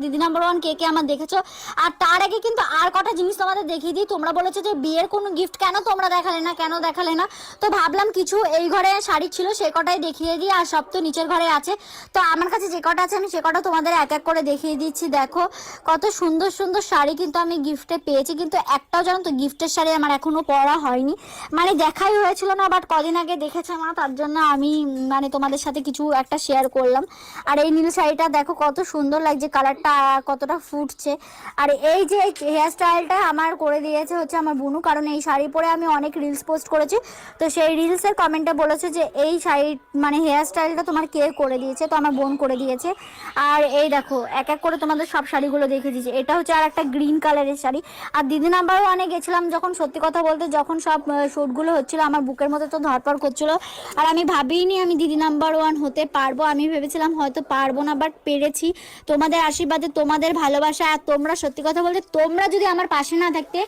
দিদি number one কে কে আমার দেখেছ? আর তার আগে কিন্তু আর কটা জিনিস তোমাদের দেখিয়ে দিই। তোমরা বলেছ যে বিয়ের কোনো গিফট কেন তোমরা দেখালে না, কেন দেখালে না? তো ভাবলাম কিছু এই ঘরে শাড়ি ছিল, সে কটাই দেখিয়ে দিই, আর সব তো নিচের ঘরে আছে। তো আমার কাছে যে কটা আছে, আমি সে কটা তোমাদের এক এক করে দেখিয়ে দিচ্ছি। দেখো, কত সুন্দর সুন্দর শাড়ি কিন্তু আমি গিফটে পেয়েছি, কিন্তু একটাও জানো তো গিফটের শাড়ি আমার এখনও পরা হয়নি। মানে দেখাই হয়েছিল না বাট কদিন আগে দেখেছে মা তার জন্য আমি মানে তোমাদের সাথে কিছু একটা শেয়ার করলাম। আর এই নীল শাড়িটা দেখো, কত সুন্দর লাগছে কালারটা কতটা ফুটছে। আর এই যে হেয়ার স্টাইলটা আমার করে দিয়েছে হচ্ছে আমার বুনু, কারণ এই শাড়ি পরে আমি অনেক রিলস পোস্ট করেছি। তো সেই রিলসের কমেন্টে বলেছে যে, এই শাড়ি মানে হেয়ার স্টাইলটা তোমার কে করে দিয়েছে? তো আমার বোন করে দিয়েছে। আর এই দেখো, এক এক করে তোমাদের সব শাড়িগুলো দেখে দিয়েছে। এটা হচ্ছে আর একটা গ্রিন কালারের শাড়ি। আর দিদি নাম্বারও অনেক গেছিলাম যখন সত্যি কথা বলতে যখন সব শ্যুটগুলো হচ্ছিল, আমার বুকের মধ্যে তো ধরপড় করছিল। আর আমি ভাবিনি আমি দিদি নাম্বার ওয়ান হতে পারব। আমি ভেবেছিলাম হয়তো পারব না বাট পেরেছি। তোমাদের আশীর্বাদে তোমাদের ভালোবাসা আর তোমরা সত্যি কথা বলতে তোমরা যদি আমার পাশে না থাকতে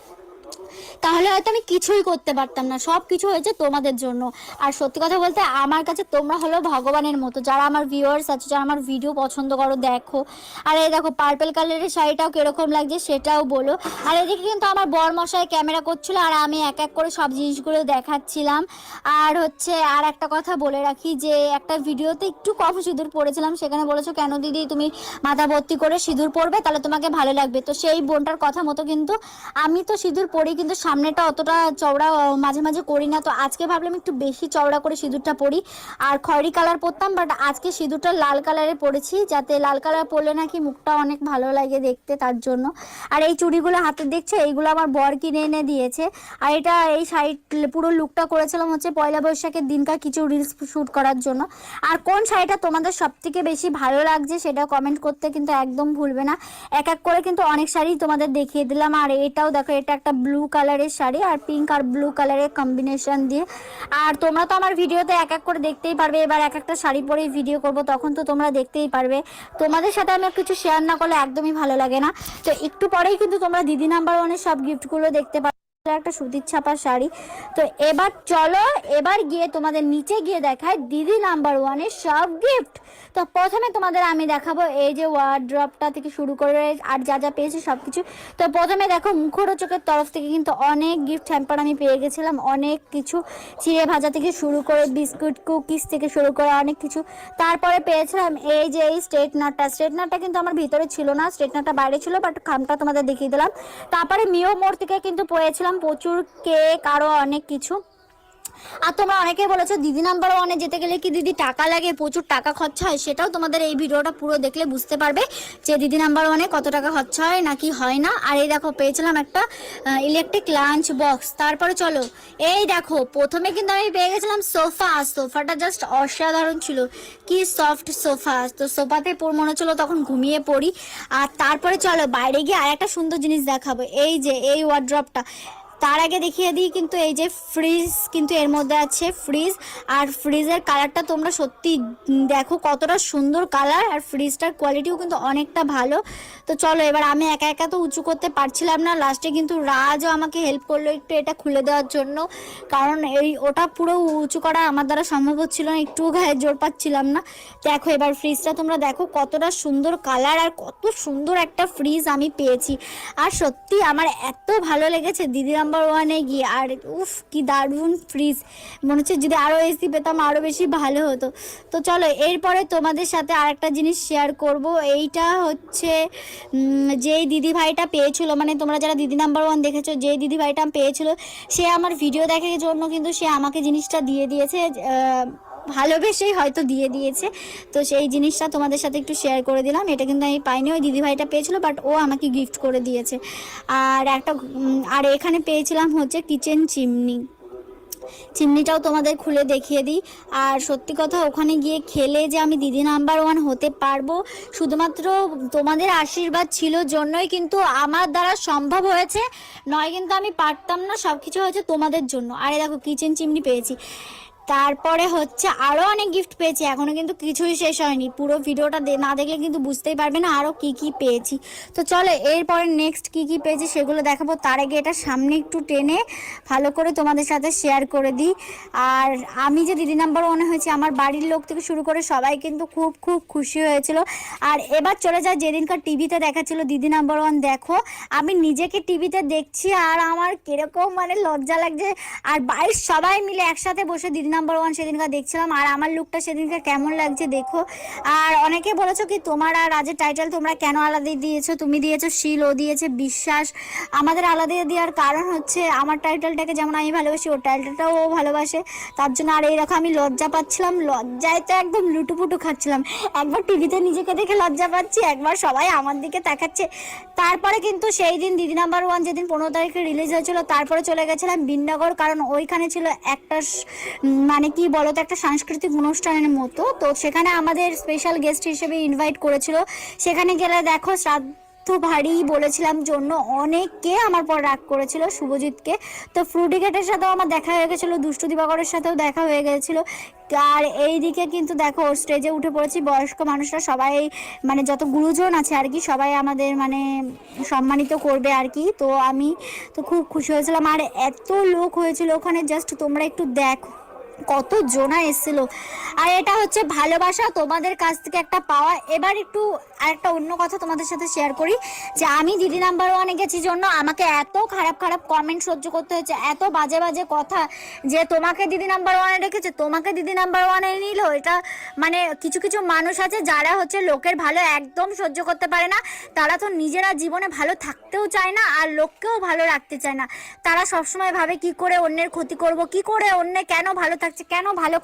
তাহলে হয়তো আমি কিছুই করতে পারতাম না। সব কিছু হয়েছে তোমাদের জন্য। আর সত্যি কথা বলতে আমার কাছে তোমরা হলো ভগবানের মতো। যারা আমার ভিউয়ার্স আছে, যারা আমার ভিডিও পছন্দ করো, দেখো। আর এই দেখো পার্পেল কালারের শাড়িটাও কীরকম লাগছে সেটাও বলো। আর এদিকে কিন্তু আমার বর মশাই ক্যামেরা করছিল আর আমি এক এক করে সব জিনিসগুলো দেখাচ্ছিলাম। আর হচ্ছে আর একটা কথা বলে রাখি যে, একটা ভিডিওতে একটু কফ সিঁদুর পড়েছিলাম। সেখানে বলেছ, কেন দিদি, তুমি মাথা ভর্তি করে সিঁদুর পরবে তাহলে তোমাকে ভালো লাগবে। তো সেই বোনটার কথা মতো কিন্তু আমি তো সিঁদুর পরি কিন্তু সামনেটা অতটা চওড়া মাঝে মাঝে করি না। তো আজকে ভাবলাম একটু বেশি চওড়া করে সিঁদুরটা পরি। আর খয়েরি কালার পরতাম বাট আজকে সিঁদুরটা লাল কালারে পরেছি, যাতে লাল কালার পরলে নাকি মুখটা অনেক ভালো লাগে দেখতে তার জন্য। আর এই চুড়িগুলো হাতে দেখছে? এইগুলো আমার বর কিনে এনে দিয়েছে। আর এটা এই শাড়ি পুরো লুকটা করেছিলাম হচ্ছে পয়লা বৈশাখের দিনকার কিছু রিলস শ্যুট করার জন্য। আর কোন শাড়িটা তোমাদের সব থেকে বেশি ভালো লাগছে সেটা কমেন্ট করতে কিন্তু একদম ভুলবে না। এক এক করে কিন্তু অনেক শাড়ি তোমাদের দেখিয়ে দিলাম। আর এটাও দেখো, এটা একটা ব্লু কালারের শাড়ি আর পিঙ্ক আর ব্লু কালারের কম্বিনেশন দিয়ে। আর তোমরা তো আমার ভিডিওতে এক এক করে দেখতেই পারবে, এবার এক একটা শাড়ি পরেই ভিডিও করব, তখন তো তোমরা দেখতেই পারবে। তোমাদের সাথে আমি কিছু শেয়ার না করলে একদমই ভালো লাগে না। তো একটু পরেই কিন্তু তোমরা দিদি নাম্বার ওয়ানের সব গিফটগুলো দেখতে পারবে। একটা সুতির ছাপা শাড়ি। তো এবার চলো, এবার গিয়ে তোমাদের নিচে গিয়ে দেখায় দিদি নাম্বার ওয়ানের সব গিফট তো প্রথমে তোমাদের আমি দেখাবো এই যে ওয়ার্ড্রপটা থেকে শুরু করে আর যা যা পেয়েছি সব কিছু তো প্রথমে দেখো মুখরোচকের তরফ থেকে কিন্তু অনেক গিফট হ্যাম্পার আমি পেয়ে গেছিলাম, অনেক কিছু চিড়ে ভাজা থেকে শুরু করে বিস্কুট, কুকিজ থেকে শুরু করে অনেক কিছু। তারপরে পেয়েছিলাম এই যে এই স্ট্রেটনারটা স্ট্রেটনারটা কিন্তু আমার ভিতরে ছিল না স্ট্রেটনারটা বাইরে ছিল বাট খামটা তোমাদের দেখিয়ে দিলাম। তারপরে মিও মোড় থেকে কিন্তু পেয়েছিলাম প্রচুর কেক আরও অনেক কিছু। আর তোমরা অনেকে বলেছ, দিদি নাম্বার ওয়ানে যেতে গেলে কি দিদি টাকা লাগে, প্রচুর টাকা খরচা হয়? সেটাও তোমাদের এই ভিডিওটা পুরো দেখলে বুঝতে পারবে যে দিদি নাম্বার ওয়ানে কত টাকা খরচা হয় নাকি হয় না। আর এই দেখো, পেয়েছিলাম একটা ইলেকট্রিক লাঞ্চ বক্স তারপরে চলো, এই দেখো, প্রথমে কিন্তু আমি পেয়ে গেছিলাম সোফা। সোফাটা জাস্ট অসাধারণ ছিল। কি সফট সোফা। তো সোফাতে পর- মনে হচ্ছিল তখন ঘুমিয়ে পড়ি। আর তারপরে চলো, বাইরে গিয়ে আর একটা সুন্দর জিনিস দেখাবো। এই যে, এই ওয়ার্ড্রপটা তার আগে দেখিয়ে দিই কিন্তু এই যে ফ্রিজ কিন্তু এর মধ্যে আছে ফ্রিজ আর ফ্রিজের কালারটা তোমরা সত্যি দেখো কতটা সুন্দর কালার আর ফ্রিজটার কোয়ালিটিও কিন্তু অনেকটা ভালো। তো চলো এবার আমি একা একা তো উঁচু করতে পারছিলাম না লাস্টে কিন্তু রাজও আমাকে হেল্প করল একটু এটা খুলে দেওয়ার জন্য, কারণ এই ওটা পুরো উঁচু করা আমার দ্বারা সম্ভব হচ্ছিল না একটু গায়ে জোর পাচ্ছিলাম না। দেখো এবার ফ্রিজটা তোমরা দেখো কতটা সুন্দর কালার আর কত সুন্দর একটা ফ্রিজ আমি পেয়েছি। আর সত্যি আমার এত ভালো লেগেছে দিদি নাম্বার ওয়ানে গিয়ে, আর উফ, কি দারুণ ফ্রিজ মনে হচ্ছে যদি আরও এসি পেতাম আরও বেশি ভালো হতো। তো চলো, এরপরে তোমাদের সাথে আর একটা জিনিস শেয়ার করব। এইটা হচ্ছে যেই দিদি ভাইটা পেয়েছিল মানে তোমরা যারা দিদি নাম্বার ওয়ান দেখেছ, যেই দিদি ভাইটা পেয়েছিল, সে আমার ভিডিও দেখার জন্য কিন্তু সে আমাকে জিনিসটা দিয়ে দিয়েছে ভালোবেসেই হয়তো দিয়ে দিয়েছে। তো সেই জিনিসটা তোমাদের সাথে একটু শেয়ার করে দিলাম। এটা কিন্তু আমি পাইনি, ওই দিদিভাইটা পেয়েছিল বাট ও আমাকে গিফট করে দিয়েছে। আর একটা আর এখানে পেয়েছিলাম হচ্ছে কিচেন চিমনি চিমনিটাও তোমাদের খুলে দেখিয়ে দিই। আর সত্যি কথা, ওখানে গিয়ে খেলে যে আমি দিদি নাম্বার ওয়ান হতে পারব, শুধুমাত্র তোমাদের আশীর্বাদ ছিল জন্যই কিন্তু আমার দ্বারা সম্ভব হয়েছে। নয় কিন্তু আমি পারতাম না সব কিছু হয়েছে তোমাদের জন্য। আরে দেখো কিচেন চিমনি পেয়েছি। তারপরে হচ্ছে আরও অনেক গিফট পেয়েছি, এখনও কিন্তু কিছুই শেষ হয়নি। পুরো ভিডিওটা না দেখলে কিন্তু বুঝতেই পারবে না আরও কি কি পেয়েছি। তো চলো, এরপরে নেক্সট কি কি পেয়েছি সেগুলো দেখাবো। তার আগে এটা সামনে একটু টেনে ভালো করে তোমাদের সাথে শেয়ার করে দিই। আর আমি যে দিদি নাম্বার ওয়ানে হয়েছি, আমার বাড়ির লোক থেকে শুরু করে সবাই কিন্তু খুব খুব খুশি হয়েছিল। আর এবার চলে যায় যেদিনকার টিভিতে দেখাচ্ছিল দিদি নাম্বার ওয়ান দেখো। আমি নিজেকে টিভিতে দেখছি আর আমার কীরকম মানে লজ্জা লাগছে। আর বাড়ির সবাই মিলে একসাথে বসে দিদি নাম্বার ওয়ান সেদিনকার দেখছিলাম, আর আমার লুকটা সেদিনকার কেমন লাগছে দেখো। আর অনেকে বলেছ কি, তোমার আর রাজের টাইটেল তোমরা কেন আলাদা দিয়েছ? তুমি দিয়েছ শিল, ও দিয়েছে বিশ্বাস। আমাদের আলাদা দেওয়ার কারণ হচ্ছে, আমার টাইটেলটাকে যেমন আমি ভালোবাসি, ওর টাইটেলটাও ও ভালোবাসে। তার জন্য আর এই এইরকম আমি লজ্জা পাচ্ছিলাম। লজ্জায় তো একদম লুটুপুটু খাচ্ছিলাম। একবার টিভিতে নিজেকে দেখে লজ্জা পাচ্ছি, একবার সবাই আমার দিকে তাকাচ্ছে। তারপরে কিন্তু সেই দিন দিদি নাম্বার ওয়ান যেদিন পনেরো তারিখে রিলিজ হয়েছিল, তারপরে চলে গেছিলাম বিননগর, কারণ ওইখানে ছিল একটা মানে কি বলতো, একটা সাংস্কৃতিক অনুষ্ঠানের মতো। তো সেখানে আমাদের স্পেশাল গেস্ট হিসেবে ইনভাইট করেছিল। সেখানে গেলে দেখো, শ্রাদ্ধ ভারী বলেছিলাম জন্য অনেকে আমার পর রাগ করেছিল, শুভজিৎকে। তো ফ্রুডিকেটের সাথেও আমার দেখা হয়ে গেছিল, দুষ্টু দিবাকরের সাথেও দেখা হয়ে গেছিল। আর এই দিকে কিন্তু দেখো স্টেজে উঠে পড়েছি, বয়স্ক মানুষরা সবাই মানে যত গুরুজন আছে আর কি, সবাই আমাদের মানে সম্মানিত করবে আর কি। তো আমি তো খুব খুশি হয়েছিলাম। আর এত লোক হয়েছিল ওখানে জাস্ট তোমরা একটু দেখো। কত জোনা এসেছিল। আর এটা হচ্ছে ভালোবাসা তোমাদের কাছ থেকে একটা পাওয়া। এবার একটু আরেকটা অন্য কথা তোমাদের সাথে শেয়ার করি, যে আমি দিদি নাম্বার ওয়ানে গেছি জন্য আমাকে এত খারাপ খারাপ কমেন্ট সহ্য করতে হয়েছে, এত বাজে বাজে কথা যে তোমাকে দিদি নাম্বার ওয়ানে রেখেছে, তোমাকে দিদি নাম্বার ওয়ানে নিল, এটা মানে কিছু কিছু মানুষ আছে যারা হচ্ছে লোকের ভালো একদম সহ্য করতে পারে না, তারা তো নিজেরা জীবনে ভালো থাকতেও চায় না আর লোককেও ভালো রাখতে চায় না। তারা সবসময় ভাবে কি করে অন্যের ক্ষতি করব, কি করে অন্য কেন ভালো থাকছে, কেন ভালো